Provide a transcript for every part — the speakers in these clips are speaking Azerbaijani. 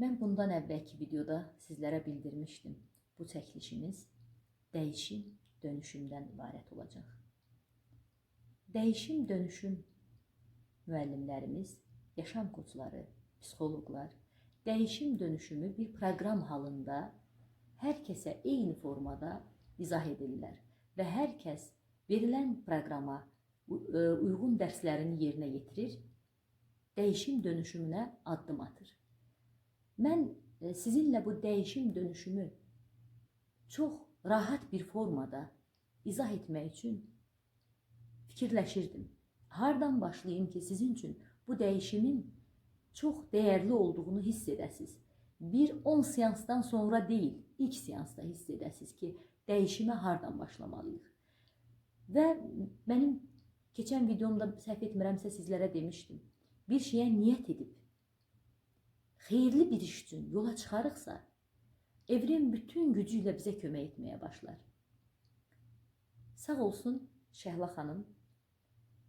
Mən bundan əvvəlki videoda sizlərə bildirmişdim. Bu çəkilişimiz dəyişim, dönüşümdən ibarət olacaq. Dəyişim, dönüşüm müəllimlərimiz, yaşam koçları, psixoloqlar dəyişim, dönüşümü bir proqram halında hər kəsə eyni formada izah edirlər və hər kəs verilən proqrama e, uyğun dərslərini yerinə yetirir, dəyişim dönüşümünə addım atır. Mən e, sizinlə bu dəyişim dönüşümü çox rahat bir formada izah etmək üçün fikirləşirdim. Hardan başlayım ki, sizin üçün bu dəyişimin çox dəyərli olduğunu hiss edəsiz. Bir 10 seansdan sonra deyil, ilk seansda hiss edəsiz ki, dəyişimə hardan başlamalıyıq. Və mənim keçən videomda səhv etmirəmsə sizlərə demişdim. Bir şeyə niyyət edib xeyirli bir iş üçün yola çıxarıqsa, evren bütün gücü ilə bizə kömək etməyə başlar. Sağ olsun Şəhla xanım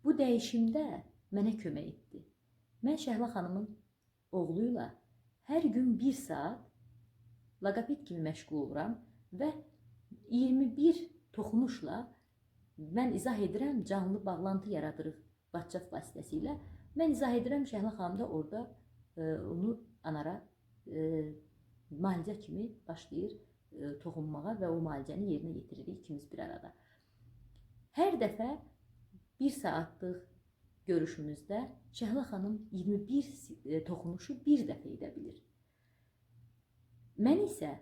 bu dəyişimdə mənə kömək etdi. Mən Şəhla xanımın oğluyla hər gün 1 saat laqaped kimi məşğul oluram və 21 toxunuşla mən izah edirəm, canlı bağlantı yaradırıq WhatsApp vasitəsilə. Mən izah edirəm, Şəhla xanım da orada e, onu anara e, müalicə kimi başlayır e, toxunmağa və o müalicəni yerinə yetiririk ikimiz bir arada. Hər dəfə 1 saatlıq görüşümüzdə Şəhla xanım 21 si- e, toxunuşu bir dəfə edə bilir. Mən isə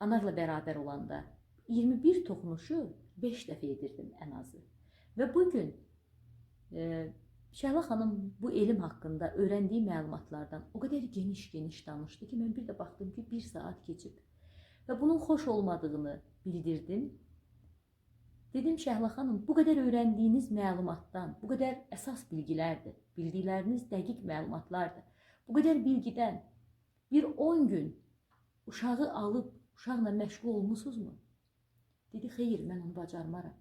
anarla bərabər olanda 21 toxunuşu 5 dəfə edirdim ən azı. Və bu gün e, Şəhla xanım bu elm haqqında öyrəndiyi məlumatlardan o qədər geniş-geniş danışdı ki, mən bir də baxdım ki, 1 saat keçib. Və bunun xoş olmadığını bildirdim. Dedim Şəhla xanım, bu qədər öyrəndiyiniz məlumatdan, bu qədər əsas bilgilərdir. Bildikləriniz dəqiq məlumatlardır. Bu qədər bilgidən bir 10 gün uşağı alıb uşaqla məşğul olmusunuzmu? Dedi, xeyr, mən onu bacarmaram.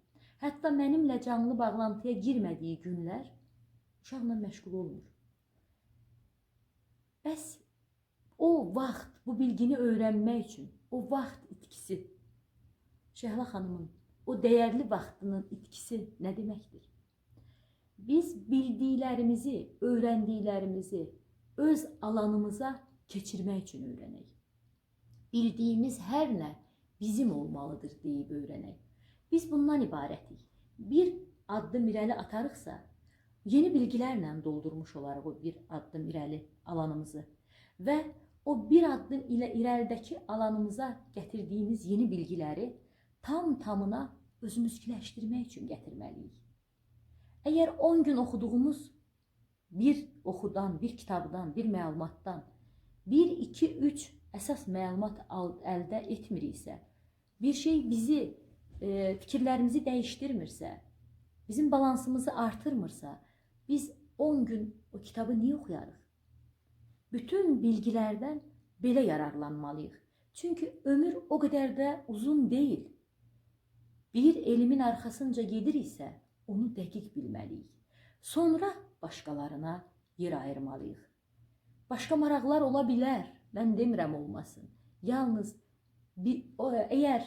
Hətta mənimlə canlı bağlantıya girmədiyi günlər uşaqla məşğul olmur. Bəs o vaxt bu bilgini öyrənmək üçün o vaxt itkisi Şəhla xanımın o dəyərli vaxtının itkisi nə deməkdir? Biz bildiklərimizi, öyrəndiklərimizi öz alanımıza keçirmək üçün öyrənək. Bildiyimiz hər nə bizim olmalıdır deyib öyrənək. Biz bundan ibarətik. Bir addım irəli atarıqsa, yeni bilgilərlə doldurmuş olarıq o bir addım irəli alanımızı və o bir addım ilə irəlidəki alanımıza gətirdiyimiz yeni bilgiləri tam tamına özümüzkiləşdirmək üçün gətirməliyik. Əgər 10 gün oxuduğumuz bir oxudan, bir kitabdan, bir məlumatdan 1 2 3 əsas məlumat əldə etmiriksə, bir şey bizi e, fikirlərimizi dəyişdirmirsə, bizim balansımızı artırmırsa, biz 10 gün o kitabı niyə oxuyarıq? Bütün bilgilərdən belə yararlanmalıyıq. Çünki ömür o qədər də uzun deyil. Bir elmin arxasınca gediriksə, onu dəqiq bilməliyik. Sonra başqalarına yer ayırmalıyıq. Başqa maraqlar ola bilər. Mən demirəm olmasın. Yalnız bir, o, əgər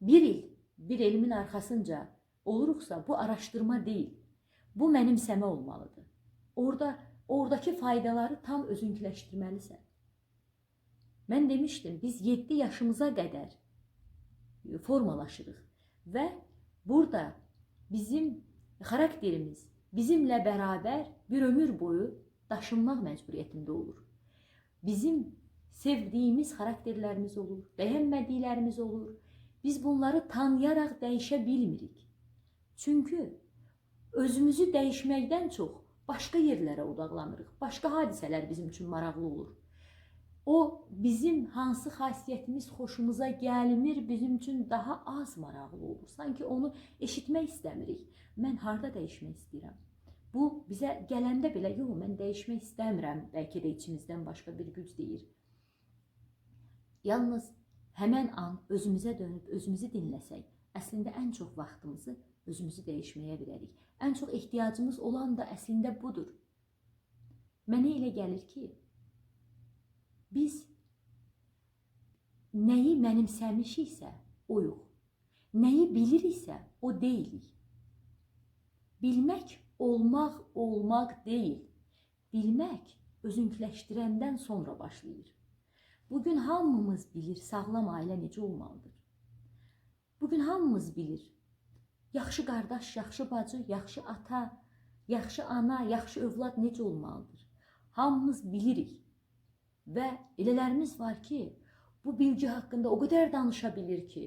bir il bir elmin arxasınca oluruqsa, bu araşdırma deyil. Bu mənimsəmə olmalıdır. Orada oradakı faydaları tam özünkiləşdirməlisən. Mən demişdim, biz 7 yaşımıza qədər formalaşırıq və burada bizim xarakterimiz bizimlə bərabər bir ömür boyu daşınmaq məcburiyyətində olur. Bizim sevdiyimiz xarakterlərimiz olur, bəyənmədiklərimiz olur. Biz bunları tanıyaraq dəyişə bilmirik. Çünki özümüzü dəyişməkdən çox başqa yerlərə odaqlanırıq. Başqa hadisələr bizim üçün maraqlı olur. O bizim hansı xasiyyətimiz xoşumuza gəlmir, bizim üçün daha az maraqlı olur. Sanki onu eşitmək istəmirik. Mən harda dəyişmək istəyirəm? Bu bizə gələndə belə, yox, mən dəyişmək istəmirəm. Bəlkə də içimizdən başqa bir güc deyir. Yalnız həmən an özümüzə dönüb özümüzü dinləsək, əslində ən çox vaxtımızı özümüzü dəyişməyə verərik. Ən çox ehtiyacımız olan da əslində budur. Mənə elə gəlir ki, biz nəyi mənimsəmişiksə, o yox. Nəyi biliriksə, o deyilik. Bilmək olmaq, olmaq deyil. Bilmək özünküləşdirəndən sonra başlayır. Bugün hamımız bilir sağlam ailə necə olmalıdır. Bugün hamımız bilir. Yaxşı qardaş, yaxşı bacı, yaxşı ata, yaxşı ana, yaxşı övlad necə olmalıdır. Hamımız bilirik. Və elələrimiz var ki, bu bilgi haqqında o qədər danışa bilir ki,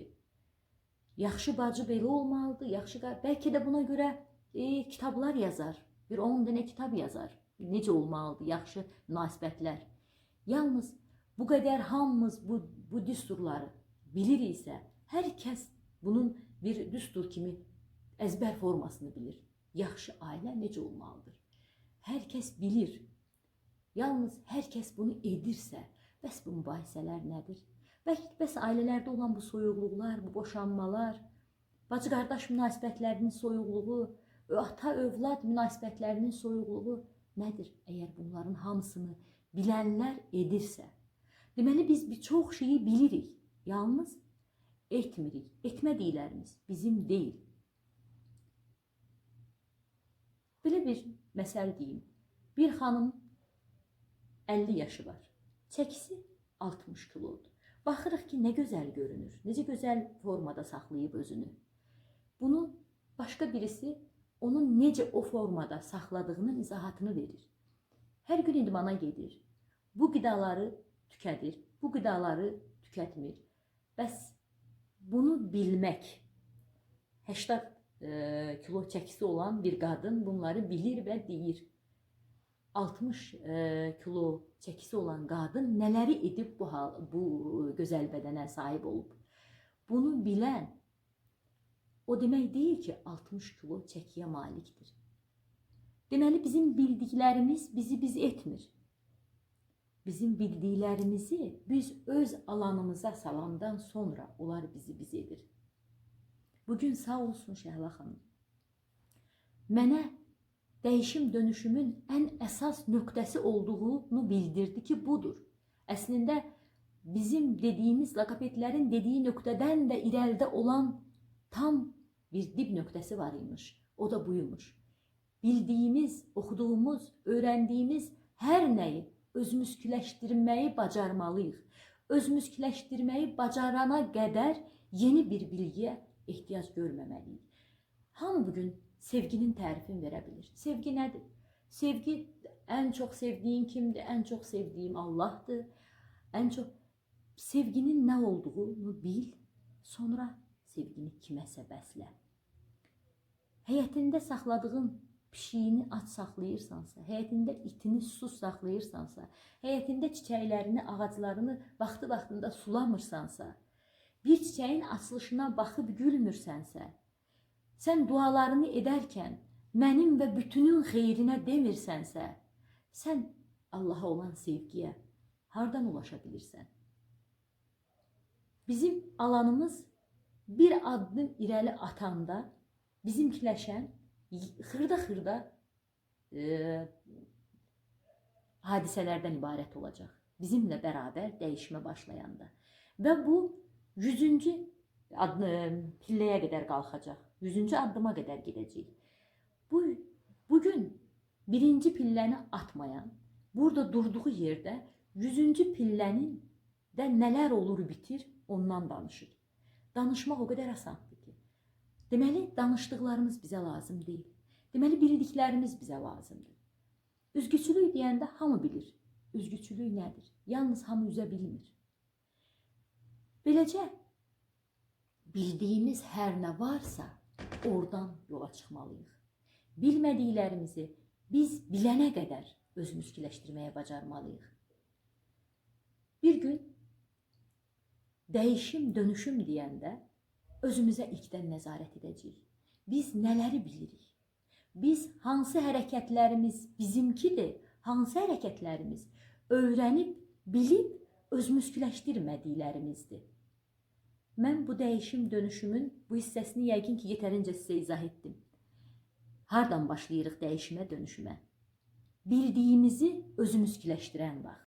yaxşı bacı belə olmalıdır, yaxşı qar- bəlkə də buna görə e, kitablar yazar. Bir 10 dənə kitab yazar. Necə olmalıdır yaxşı münasibətlər. Yalnız bu qədər hamımız bu bu düsturları biliriksə, hər kəs bunun bir düstur kimi əzbər formasını bilir. Yaxşı ailə necə olmalıdır? Hər kəs bilir. Yalnız hər kəs bunu edirsə, bəs bu mübahisələr nədir? Bəs, bəs ailələrdə olan bu soyuqluqlar, bu boşanmalar, bacı-qardaş münasibətlərinin soyuqluğu, ata-övlad münasibətlərinin soyuqluğu nədir? Əgər bunların hamısını bilənlər edirsə, deməli biz bir çox şeyi bilirik, yalnız etmirik. Etmədiklərimiz bizim deyil. Belə bir məsəl deyim. Bir xanım 50 yaşı var. Çəkisi 60 kilodur. Baxırıq ki, nə gözəl görünür. Necə gözəl formada saxlayıb özünü. Bunu başqa birisi onun necə o formada saxladığının izahatını verir. Hər gün idmana gedir. Bu qidaları tükədir. Bu qidaları tükətmir. Bəs bunu bilmək 80 e, kilo çəkisi olan bir qadın bunları bilir və deyir. 60 e, kilo çəkisi olan qadın nələri edib bu hal, bu gözəl bədənə sahib olub. Bunu bilən o demək deyil ki, 60 kilo çəkiyə malikdir. Deməli bizim bildiklərimiz bizi biz etmir. Bizim bildiklərimizi biz öz alanımıza salandan sonra onlar bizi biz edir. Bugün sağ olsun Şəhla xanım. Mənə dəyişim dönüşümün ən əsas nöqtəsi olduğunu bildirdi ki, budur. Əslində bizim dediyimiz laqapetlərin dediyi nöqtədən də irəlidə olan tam bir dib nöqtəsi var imiş. O da buymuş. Bildiyimiz, oxuduğumuz, öyrəndiyimiz hər nəyi özümüzküləşdirməyi bacarmalıyıq. Özümüzküləşdirməyi bacarana qədər yeni bir bilgiyə ehtiyac görməməliyik. Hamı bu gün sevginin tərifini verə bilir. Sevgi nədir? Sevgi ən çox sevdiyin kimdir? Ən çox sevdiyim Allahdır. Ən çox sevginin nə olduğunu bil, sonra sevgini kiməsə bəslə. Həyətində saxladığın pişiyini aç saxlayırsansa, həyətində itini susuz saxlayırsansa, həyətində çiçəklərini, ağaclarını vaxtı-vaxtında sulamırsansa, bir çiçəyin açılışına baxıb gülmürsənsə, sən dualarını edərkən mənim və bütünün xeyrinə demirsənsə, sən Allaha olan sevgiyə hardan ulaşa bilirsən? Bizim alanımız bir addım irəli atanda bizimkiləşən xırda-xırda e, hadisələrdən ibarət olacaq. Bizimlə bərabər dəyişmə başlayanda. Və bu 100-cü addı, pilləyə qədər qalxacaq. 100-cü addıma qədər gedəcək. Bu bugün birinci pilləni atmayan, burada durduğu yerdə 100-cü pillənin də nələr olur bitir, ondan danışır. Danışmaq o qədər asandır ki. Deməli, danışdıqlarımız bizə lazım deyil. Deməli, bildiklərimiz bizə lazımdır. Üzgüçülük deyəndə hamı bilir. Üzgüçülük nədir? Yalnız hamı üzə bilmir. Beləcə bildiyimiz hər nə varsa, oradan yola çıxmalıyıq. Bilmədiklərimizi biz bilənə qədər özümüzkiləşdirməyə bacarmalıyıq. Bir gün dəyişim, dönüşüm deyəndə özümüzə ilkdən nəzarət edəcəyik. Biz nələri bilirik? Biz hansı hərəkətlərimiz bizimkidir, hansı hərəkətlərimiz öyrənib, bilib özümüzkiləşdirmədiklərimizdir. Mən bu dəyişim dönüşümün bu hissəsini yəqin ki, yetərincə sizə izah etdim. Hardan başlayırıq dəyişimə, dönüşümə? Bildiyimizi özümüzkiləşdirən vaxt.